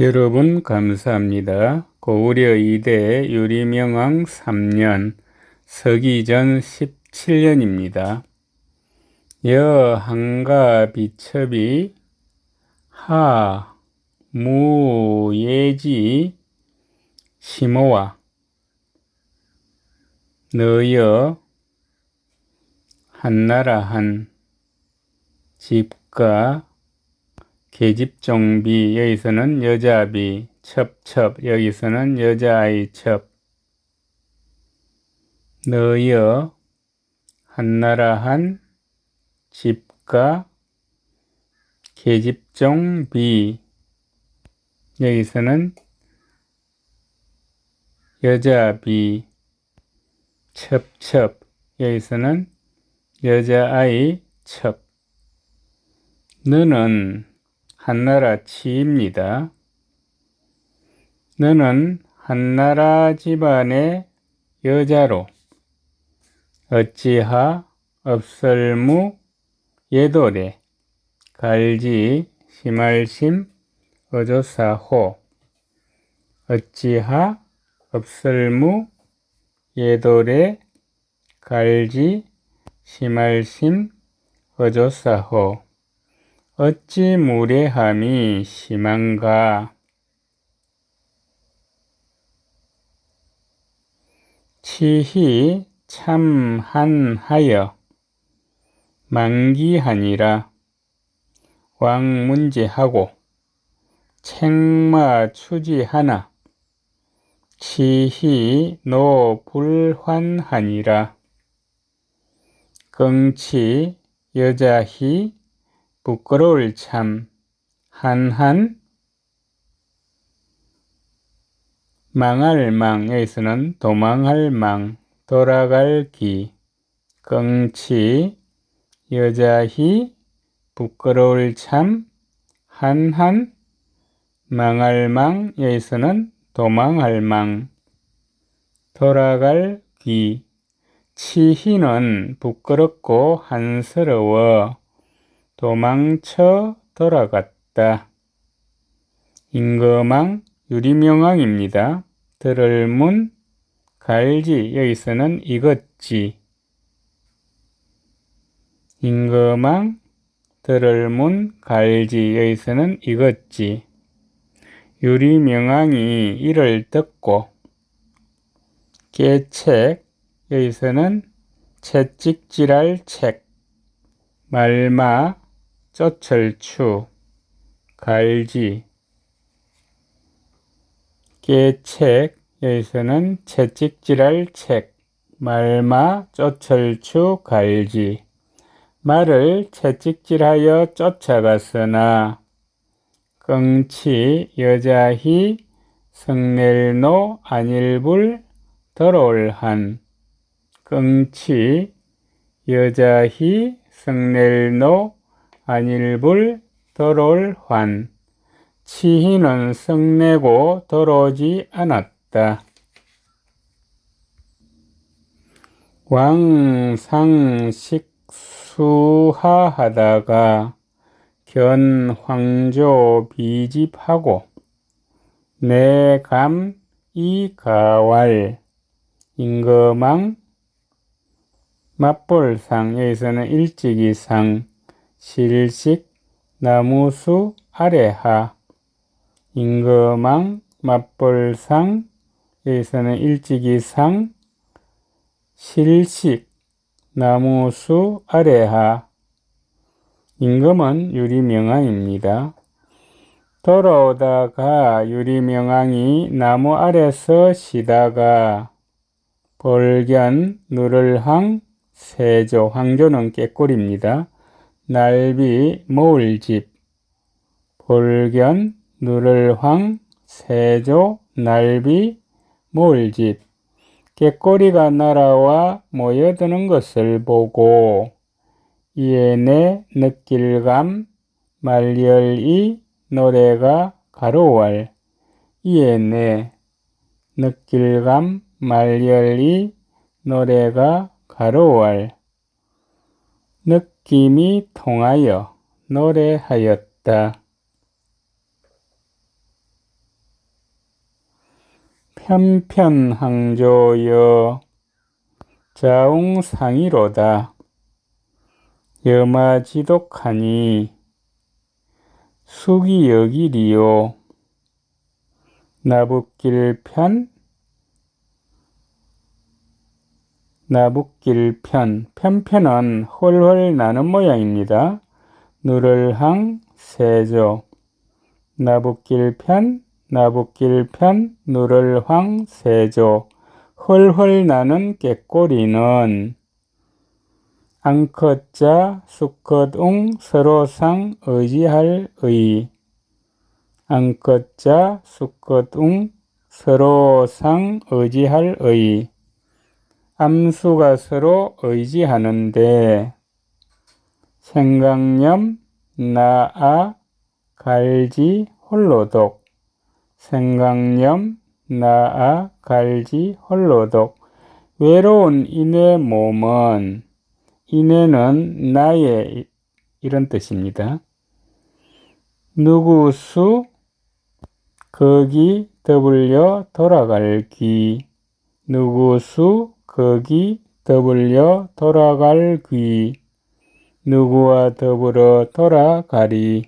여러분 감사합니다. 고구려 2대 유리명왕 3년 서기전 17년입니다. 여 한가 비첩이 하 무예지 시모와 너여 한나라 한 집가 계집종비 여기서는 여자비 첩첩. 여기서는 여자아이 첩. 너여 한나라 한 집가 계집종 비. 여기서는 여자 비 첩첩. 여기서는 여자아이 첩. 너는 한나라 치입니다. 너는 한나라 집안의 여자로 어찌하 업설무 예도래 갈지 심할심 어조사호 어찌하 업설무 예도래 갈지 심할심 어조사호 어찌 무례함이 심한가? 치히 참한하여 만기하니라 왕문제하고 책마 추지하나 치히 노 불환하니라 끙치 여자히 부끄러울 참 한한 망할 망 여기서는 도망할 망 돌아갈 기 끙치 여자히 부끄러울 참 한한 망할 망 여기서는 도망할 망 돌아갈 기. 치희는 부끄럽고 한스러워 도망쳐 돌아갔다. 임금왕 유리명왕입니다. 들을 문 갈지 여기서는 이것지 임금왕 들을 문 갈지 여기서는 이것지 유리명왕이 이를 듣고 계책 여기서는 채찍질할 책 말마 쩌철추, 갈지, 깨책, 여기서는 채찍질할 책, 말마, 쩌철추, 갈지. 말을 채찍질하여 쫓아갔으나, 끙치, 여자히, 성넬노, 안일불, 더러울한, 끙치, 여자히, 성넬노, 안일불 더러울 환 치희는 성내고 더러지 않았다. 왕상식수하하다가 견 황조 비집하고 내감 이가왈 임금왕 맞볼상 여기서는 일찍이상 실식 나무수 아래하 임금왕 맞벌상 여기서는 일찍이상 실식 나무수 아래하 임금은 유리명왕입니다. 돌아오다가 유리명왕이 나무 아래서 쉬다가 볼견 누를항 세조 황조는 깨꼴입니다. 날비 모을집 볼견 누를황 세조 날비 모을집. 깨꼬리가 날아와 모여드는 것을 보고 이에 내 느낄감 말열이 노래가 가로왈 이에 내 느낄감 말열이 노래가 가로왈 느 낌이 통하여 노래하였다. 편편항조여 자웅상이로다. 여마지독하니 수기여기리요 나붓길편 나붓길편 편편은 헐헐 나는 모양입니다. 누를항 세조. 나붓길편 나붓길편 누를황 세조. 헐헐 나는 깨꼬리는. 앙컷자 수컷웅 서로상 의지할 의. 앙컷자 수컷웅 서로상 의지할 의 암수가 서로 의지하는데 생강념 나아 갈지 홀로독. 생강념 나아 갈지 홀로독. 외로운 이내 몸은 이내는 나의 이런 뜻입니다. 누구수 거기 더불려 돌아갈 귀 누구수 거기 더불려 돌아갈 귀. 누구와 더불어 돌아가리